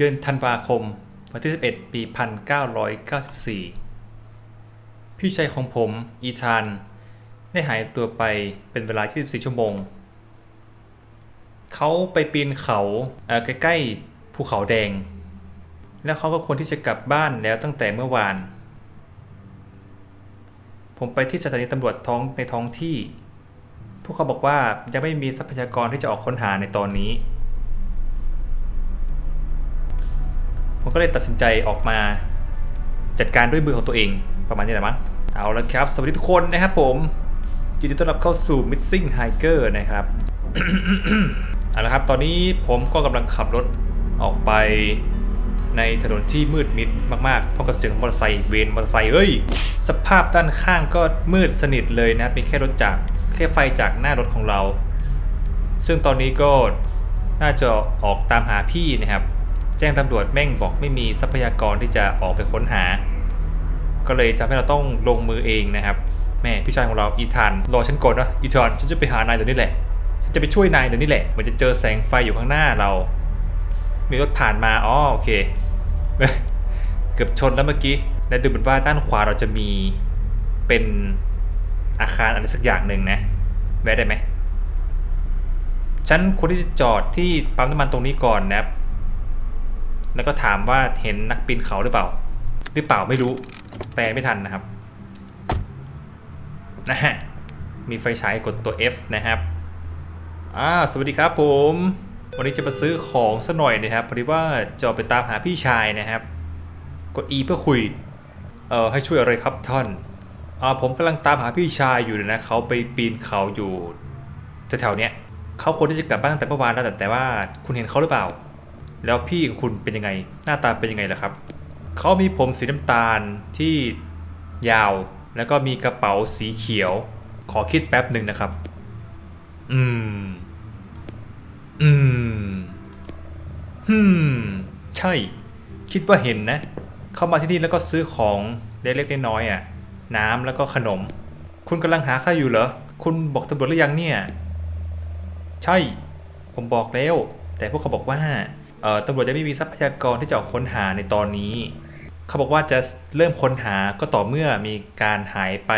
เดือนธันวาคม วันที่ 11 ปี 1994 พี่ชายของผมอีธานได้หายตัวไปเป็นเวลา 24 ชั่วโมง เขาไปปีนเขาใกล้ๆภูเขาแดง แล้วเขาก็ควรที่จะกลับบ้านแล้วตั้งแต่เมื่อวาน ผมไปที่สถานีตำรวจท้องในท้องที่ พวกเขาบอกว่ายังไม่มีทรัพยากรที่จะออกค้นหาในตอนนี้ ก็เลยตัดสินใจออกมาจัดการด้วยมือของตัวเองประมาณนี้แหละมั้งเอาละครับ สวัสดีทุกคนนะครับผมยินดีต้อนรับเข้าสู่ Missing Hiker นะครับเอาละครับ ตอนนี้ผมก็กำลังขับรถออกไปในถนนที่มืดมิดมากๆพร้อมกับเสียงมอเตอร์ไซค์เวนมอเตอร์ไซค์เอ้ย สภาพด้านข้างก็มืดสนิทเลยนะครับมีแค่รถจากแค่ไฟจากหน้ารถของเรา ซึ่งตอนนี้ก็น่าจะออกตามหาพี่นะครับ แจ้งตำรวจแม่งบอกไม่มีทรัพยากรที่จะออกไปค้นหา ก็เลยทำให้เราต้องลงมือเองนะครับ แม่พี่ชายของเราอีธานรอฉันก่อนนะอีธานฉันจะไปหานายเดี๋ยวนี้แหละฉันจะไปช่วยนายเดี๋ยวนี้แหละเหมือนจะเจอแสงไฟอยู่ข้างหน้าเรา มีรถผ่านมาอ๋อโอเค เกือบชนแล้วเมื่อกี้และดูเหมือนว่าด้านขวาเราจะมีเป็นอาคารอะไรสักอย่างหนึ่งนะแวะได้ไหมฉันควรที่จะจอดที่ปั๊มน้ำมันตรงนี้ก่อนนะครับ แล้วก็ถามว่าเห็นนักปีนเขาหรือเปล่า หรือเปล่าไม่รู้ แปลไม่ทันนะครับนะฮะมีไฟฉายกดตัว F นะครับอ่าสวัสดีครับผม วันนี้จะมาซื้อของสัหน่อยนะครับพอดีว่าจะไปตามหาพี่ชายนะครับ กด E เพื่อคุย เอ่อให้ช่วยอะไรครับท่านอ่าผมกำลังตามหาพี่ชายอยู่นะเขาไปปีนเขาอยู่แถวๆเนี้ยเขาควรที่จะกลับบ้านตั้งแต่เมื่อวานแล้วแต่แต่ว่าคุณเห็นเขาหรือเปล่า แล้วพี่ของคุณเป็นยังไง หน้าตาเป็นยังไงล่ะครับ เขามีผมสีน้ำตาลที่ยาว แล้วก็มีกระเป๋าสีเขียว ขอคิดแป๊บหนึ่งนะครับ อืม อืมฮึมใช่ คิดว่าเห็นนะ เข้ามาที่นี่แล้วก็ซื้อของเล็กๆน้อยๆอะ น้ำแล้วก็ขนม คุณกำลังหาข้าอยู่เหรอ คุณบอกตำรวจหรือยังเนี่ย ใช่ ผมบอกแล้ว แต่พวกเขาบอกว่า ตำรวจจะไม่มีทรัพยากรที่จะออกค้นหาในตอนนี้ เขาบอกว่าจะเริ่มค้นหาก็ต่อเมื่อมีการหายไป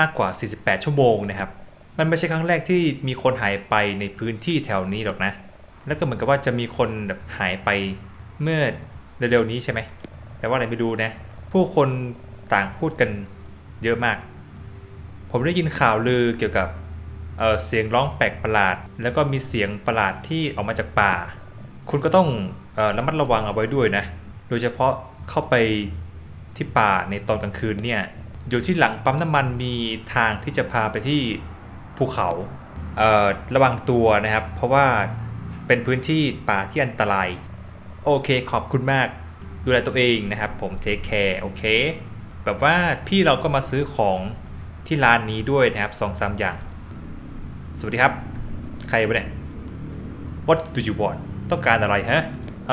มากกว่า 48 ชั่วโมงนะครับ มันไม่ใช่ครั้งแรกที่มีคนหายไปในพื้นที่แถวนี้หรอกนะ แล้วก็เหมือนกับว่าจะมีคนแบบหายไปเมื่อเร็วๆนี้ใช่ไหม แต่ว่าอะไรไม่ดูนะ ผู้คนต่างพูดกันเยอะมาก ผมได้ยินข่าวลือเกี่ยวกับเเสียงร้องแปลกประหลาด แล้วก็มีเสียงประหลาดที่ออกมาจากป่า คุณก็ต้องอระมัดระวังเอาไว้ด้วยนะ โดยเฉพาะเข้าไปที่ป่าในตอนกลางคืนเนี่ยอยู่ที่หลังปั๊มน้ำมันมีทางที่จะพาไปที่ภูเขาเระวังตัวนะครับ เพราะว่าเป็นพื้นที่ป่าที่อันตราย โอเคขอบคุณมาก ดูแลตัวเองนะครับ ผมเทคแคร์โอเค แบบว่าพี่เราก็มาซื้อของที่ร้านนี้ด้วยนะครับสองสามอย่าง สวัสดีครับ ใครวะเนี่ย What do you want ต้องการอะไรฮะ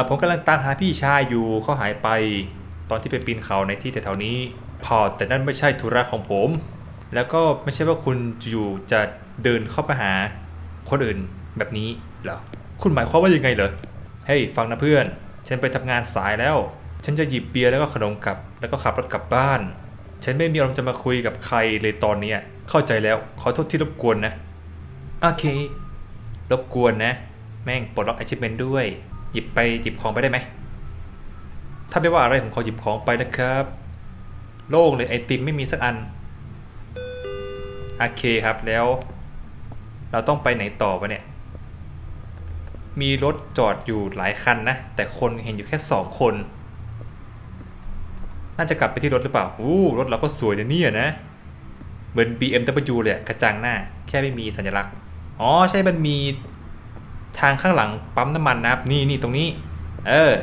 ผมกำลังตามหาพี่ชายอยู่เขาหายไป ตอนที่ไปปีนเขาในที่แถวๆนี้ พอแต่นั่นไม่ใช่ธุระของผม แล้วก็ไม่ใช่ว่าคุณอยู่จะเดินเข้าไปหาคนอื่นแบบนี้เหรอคุณหมายความว่ายังไงเหรอเฮ้ยฟังนะเพื่อน ฉันไปทำงานสายแล้ว ฉันจะหยิบเบียร์แล้วก็ขนมกลับ แล้วก็ขับรถกลับบ้าน ฉันไม่มีอารมณ์จะมาคุยกับใครเลยตอนนี้เข้าใจแล้วขอโทษที่รบกวนนะโอเค รบกวนนะ แม่งปลดล็อก achievement ด้วย หยิบไปหยิบของไปได้ไหม ถ้าไม่ว่าอะไรผมขอหยิบของไปนะครับ โล่งเลยไอติมไม่มีสักอัน โอเคครับแล้ว เราต้องไปไหนต่อวะเนี่ย มีรถจอดอยู่หลายคันนะ แต่คนเห็นอยู่แค่สองคน น่าจะกลับไปที่รถหรือเปล่า อู้รถเราก็สวยนะเนี่ยนะ เหมือน BMW เลยกระจังหน้า แค่ไม่มีสัญลักษณ์ อ๋อใช่มันมี ทางข้างหลังปั๊มน้ำมันนะครับ นี่นี่ตรงนี้ เออ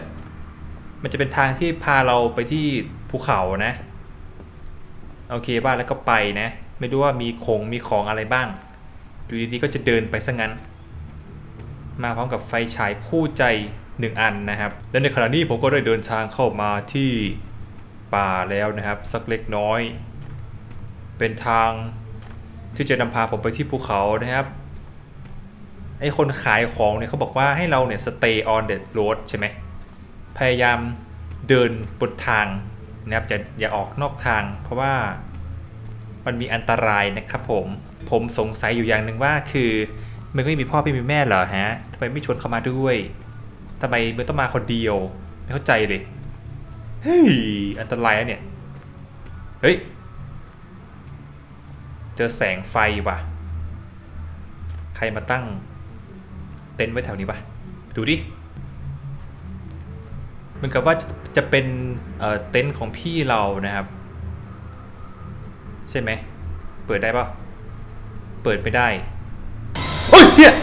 มันจะเป็นทางที่พาเราไปที่ภูเขานะ โอเคบ้านแล้วก็ไปนะ ไม่รู้ว่ามีคงมีของอะไรบ้างอยู่ดีๆก็จะเดินไปซะงั้น มาพร้อมกับไฟฉายคู่ใจหนึ่งอันนะครับ และในขณะนี้ผมก็ได้เดินทางเข้ามาที่ป่าแล้วนะครับ สักเล็กน้อย เป็นทางที่จะนำพาผมไปที่ภูเขานะครับ ไอคนขายของเนี่ยเขาบอกว่าให้เราเนี่ย stay on the road ใช่ไหมพยายามเดินบนทางนะครับจะอย่าออกนอกทาง เพราะว่ามันมีอันตรายนะครับผมผมสงสัยอยู่อย่างหนึ่งว่าคือมึงไม่มีพ่อไม่มีแม่เหรอฮะทำไมไม่ชวนเขามาด้วยทำไมมึงต้องมาคนเดียว ไม่เข้าใจเลยเฮ้ยอันตรายเนี่ยเฮ้ยเจอแสงไฟว่ะ ใครมาตั้ง เต็นท์ไว้แถวนี้ปะดูดิเหมือนกับว่าจะจะเป็นเเต็นท์ของพี่เรานะครับ ใช่ไหม เปิดได้ปะเปิดไม่ได้โอ้ยเฮีย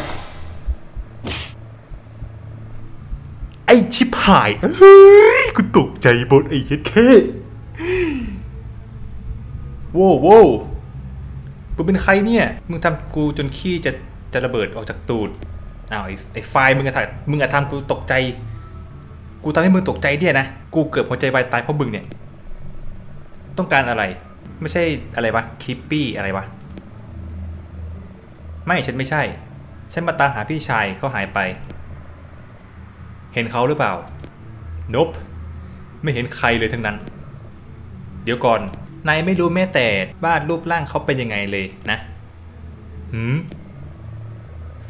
ไอชิบหายเฮ้ยกูตกใจบดไอเช็ดเคโว้วโว้มึงเป็นใครเนี่ย มึงทำกูจนขี้จะจะระเบิดออกจากตูด อ้าวไอ้ไฟล์มึงอะมึงอะทำกูตกใจ กูทำให้มึงตกใจเนี่ยนะ กูเกือบหัวใจวายตายเพราะมึงเนี่ย ต้องการอะไร ไม่ใช่อะไรวะคิปปี้อะไรวะ ไม่ฉันไม่ใช่ ฉันมาตามหาพี่ชายเขาหายไป เห็นเขาหรือเปล่า นบ ไม่เห็นใครเลยทั้งนั้น เดี๋ยวก่อน นายไม่รู้แม้แต่บ้านรูปร่างเขาเป็นยังไงเลยนะ หืม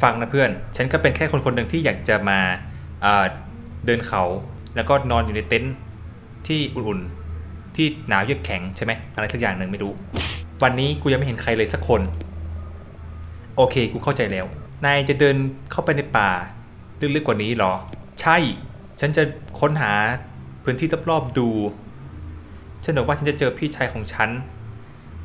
ฟังนะเพื่อน ฉันก็เป็นแค่คนคนหนึ่งที่อยากจะมาเดินเขา แล้วก็นอนอยู่ในเต็นท์ที่อุ่นๆ ที่หนาวเยือกแข็งใช่ไหมอะไรสักอย่างหนึ่งไม่รู้ วันนี้กูยังไม่เห็นใครเลยสักคน โอเค กูเข้าใจแล้ว นายจะเดินเข้าไปในป่าลึกๆกว่านี้เหรอ ใช่ ฉันจะค้นหาพื้นที่รอบๆดู ฉันบอกว่าฉันจะเจอพี่ชายของฉัน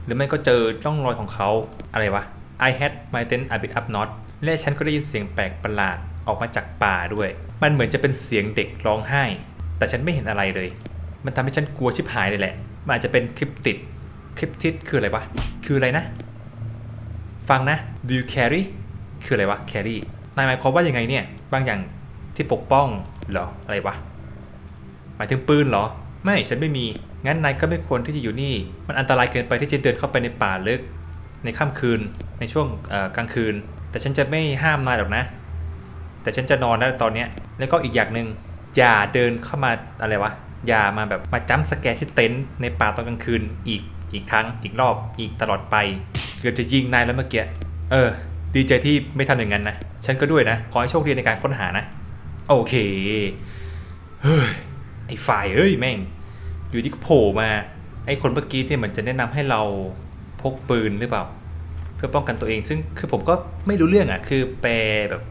หรือไม่ก็เจอร่องรอยของเขาอะไรวะ I had my tent a bit up north และฉันก็ได้ยินเสียงแปลกประหลาดออกมาจากป่าด้วย มันเหมือนจะเป็นเสียงเด็กร้องไห้ แต่ฉันไม่เห็นอะไรเลย มันทำให้ฉันกลัวชิบหายเลยแหละ มันอาจจะเป็นคลิปติด คลิปทิดคืออะไรวะ คืออะไรนะ ฟังนะ do you carry คืออะไรวะ carry นายหมายความว่ายังไงเนี่ย บางอย่างที่ปกป้องเหรอ อะไรวะ หมายถึงปืนเหรอ ไม่ฉันไม่มี งั้นนายก็ไม่ควรที่จะอยู่นี่ มันอันตรายเกินไปที่จะเดินเข้าไปในป่าลึก ในค่ำคืน ในช่วงกลางคืน แต่ฉันจะไม่ห้ามนายหรอกนะ แต่ฉันจะนอนนะตอนเนี้ยแล้วก็อีกอย่างหนึ่งอย่าเดินเข้ามาอะไรวะอย่ามาแบบมาจ้ำสแกนที่เต็นท์ในป่าตอนกลางคืนอีกอีกครั้งอีกรอบอีกตลอดไป เกือบจะยิงนายแล้วเมื่อกี้เออ ดีใจที่ไม่ทำอย่างนั้นนะ ฉันก็ด้วยนะ ขอให้โชคดีในการค้นหานะ โอเค เฮ้ย ไอ้ฝ่ายเอ้ยแม่ง อยู่ที่โผล่มา ไอ้คนเมื่อกี้เนี่ยเหมือนจะแนะนำให้เราพกปืนหรือเปล่า พื่อป้องกันตัวเอง ซึ่งคือผมก็ไม่รู้เรื่องอะคือแปลแบบ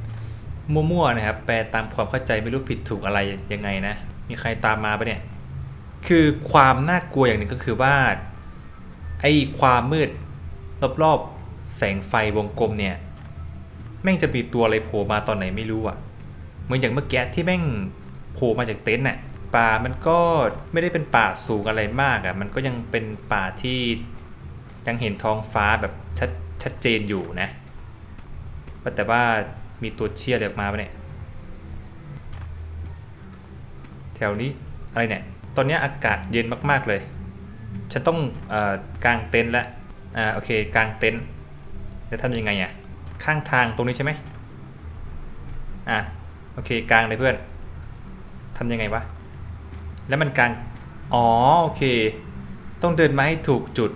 มั่วๆนะครับ แปลตามความเข้าใจไม่รู้ผิดถูกอะไรยังไงนะ มีใครตามมาปะเนี่ย คือความน่ากลัวอย่างหนึ่งก็คือว่าไอ้ความมืดรอบๆแสงไฟวงกลมเนี่ย แม่งจะมีตัวอะไรโผล่มาตอนไหนไม่รู้อะเหมือนอย่างเมื่อกี้ที่แม่งโผล่มาจากเต็นท์น่ะป่ามันก็ไม่ได้เป็นป่าสูงอะไรมากอะ มันก็ยังเป็นป่าที่ยังเห็นท้องฟ้าแบบชัด ชัดเจนอยู่นะแต่ว่ามีตัวเชียอะไรออกมาปะเนี่ยแถวนี้อะไรเนี่ย ตอนนี้อากาศเย็นมากๆเลย ฉันต้องอกางเต็นท์แล้วอ่าโอเคกางเต็นท์จะทำยังไงอะข้างทางตรงนี้ใช่ไหมอะโอเคกางเลยเพื่อนทำยังไงวะ แล้วมันกาง อ๋อ โอเค ต้องเดินมาให้ถูกจุด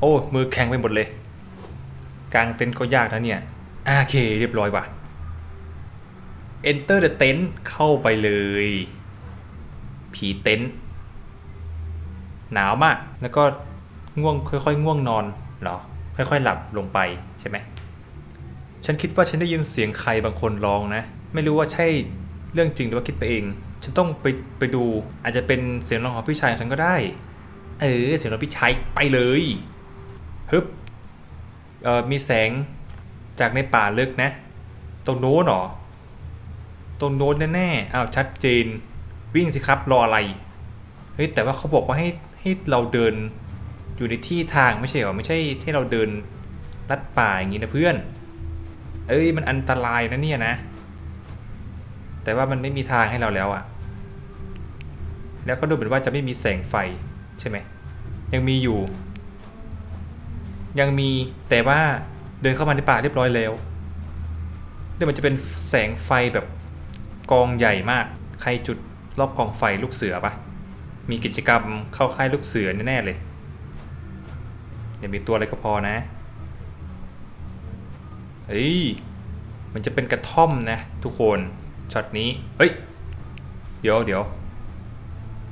โอ้ มือแข็งไปหมดเลย กางเต็นท์ก็ยากนะเนี่ยโอเคเรียบร้อยว่ะ enter the tent เข้าไปเลย ผีเต็นท์หนาวมาก แล้วก็ง่วงค่อยๆ ง่วงนอนเหรอ ค่อยๆ หลับลงไปใช่ไหม ฉันคิดว่าฉันได้ยินเสียงใครบางคนร้องนะ ไม่รู้ว่าใช่เรื่องจริงหรือว่าคิดไปเอง ฉันต้องไปไปดู อาจจะเป็นเสียงร้องของพี่ชายฉันก็ได้ เออ เสียงร้องพี่ชายไปเลยฮึบ เออมีแสงจากในป่าลึกนะ ตรงโน้นเหรอ ตรงโน้นแน่ๆอ้าวชัดเจน วิ่งสิครับรออะไร เฮ้ยแต่ว่าเขาบอกว่าให้ให้เราเดินอยู่ในที่ทางไม่ใช่หรอไม่ใช่ให้เราเดินลัดป่าอย่างนี้นะเพื่อน เอ้ยมันอันตรายนะเนี่ยนะ แต่ว่ามันไม่มีทางให้เราแล้วอะแล้วก็ดูเหมือนว่าจะไม่มีแสงไฟใช่ไหมยังมีอยู่ ยังมีแต่ว่าเดินเข้ามาในป่าเรียบร้อยแล้วเดี๋ยวมันจะเป็นแสงไฟแบบกองใหญ่มาก ใครจุดรอบกองไฟลูกเสือปะมีกิจกรรมเข้าค่ายลูกเสือแน่ๆเลยอย่ามีตัวอะไรก็พอนะเฮ้ยมันจะเป็นกระท่อมนะ ทุกคนช็อตนี้เฮ้ย เดี๋ยวเดี๋ยว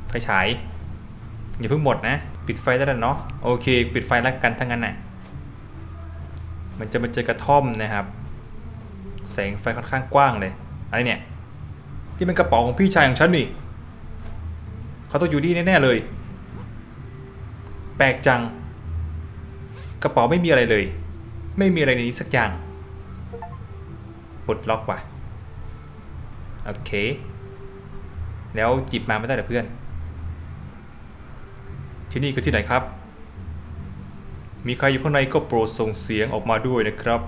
ไฟฉายอย่าเพิ่งหมดนะ ปิดไฟได้แล้วเนาะโอเค ปิดไฟแล้วกันทั้งนั้นน่ะ มันจะมาเจอกระท่อมนะครับ แสงไฟค่อนข้างกว้างเลยอะไรเนี่ยที่เป็นกระเป๋าของพี่ชายของฉันนี่เขาต้องอยู่ดีแน่ๆเลย แปลกจัง กระเป๋าไม่มีอะไรเลย ไม่มีอะไรในนี้สักอย่างปลดล็อกว่ะโอเค แล้วจิบมาไม่ได้เหรอเพื่อน ที่นี่คือที่ไหนครับ มีใครอยู่ข้างในก็โปรดส่งเสียงออกมาด้วยนะครับ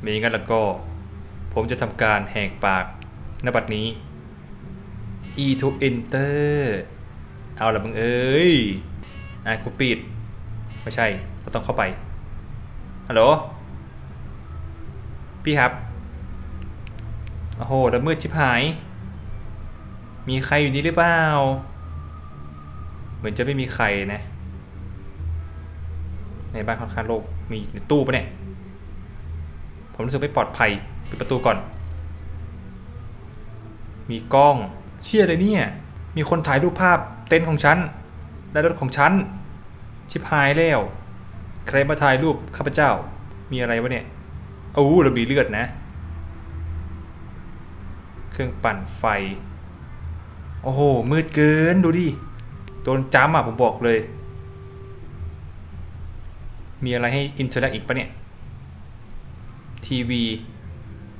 ไม่อย่างนั้นแล้วก็ ผมจะทำการแหกปากณบัดนี้ E to enter เอาละมึงเอ้ยอะกูปิด ไม่ใช่เราต้องเข้าไป ฮัลโหล พี่ครับ โอ้โหแล้วมืดชิบหาย มีใครอยู่นี่หรือเปล่า เหมือนจะไม่มีใครนะ ในบ้านค่อนข้างโล่งมีในตู้ปะเนี่ย ผมรู้สึกไม่ปลอดภัยปิดประตูก่อน มีกล้อง เชี่ยเลยเนี่ย มีคนถ่ายรูปภาพเต็นท์ของฉัน และรถของฉัน ชิบหายแล้ว ใครมาถ่ายรูปข้าพเจ้า มีอะไรวะเนี่ยโอ้เรามีเลือดนะ เครื่องปั่นไฟ โอ้โห มืดเกินดูดิ โดนจ้ำอะผมบอกเลย มีอะไรให้อินเทอร์แอคอีกปะเนี่ย ทีวี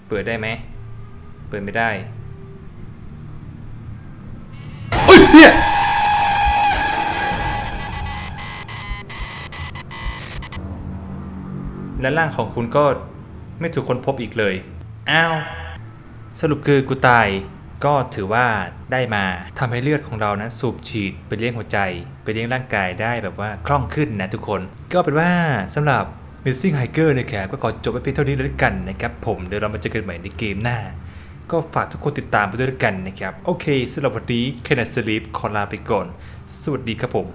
เปิดได้ไหม เปิดไม่ได้เอ้ยเนี่ยและร่างของคุณก็ไม่ถูกค้นพบอีกเลย อ้าว สรุปคือกูตาย ก็ถือว่าได้มาทำให้เลือดของเรานั้นสูบฉีดไปเลี้ยงหัวใจไปเลี้ยงร่างกายได้แบบว่าคล่องขึ้นนะทุกคน ก็เป็นว่าสำหรับ Missing Hiker นะครับก็ขอจบไปเพียงเท่านี้เลยละกันนะครับผมเดี๋ยวเรามาเจอกันใหม่ในเกมหน้า ก็ฝากทุกคนติดตามไปด้วยละกันนะครับ โอเคสำหรับวันนี้แคนาสลีปขอลาไปก่อน สวัสดีครับผม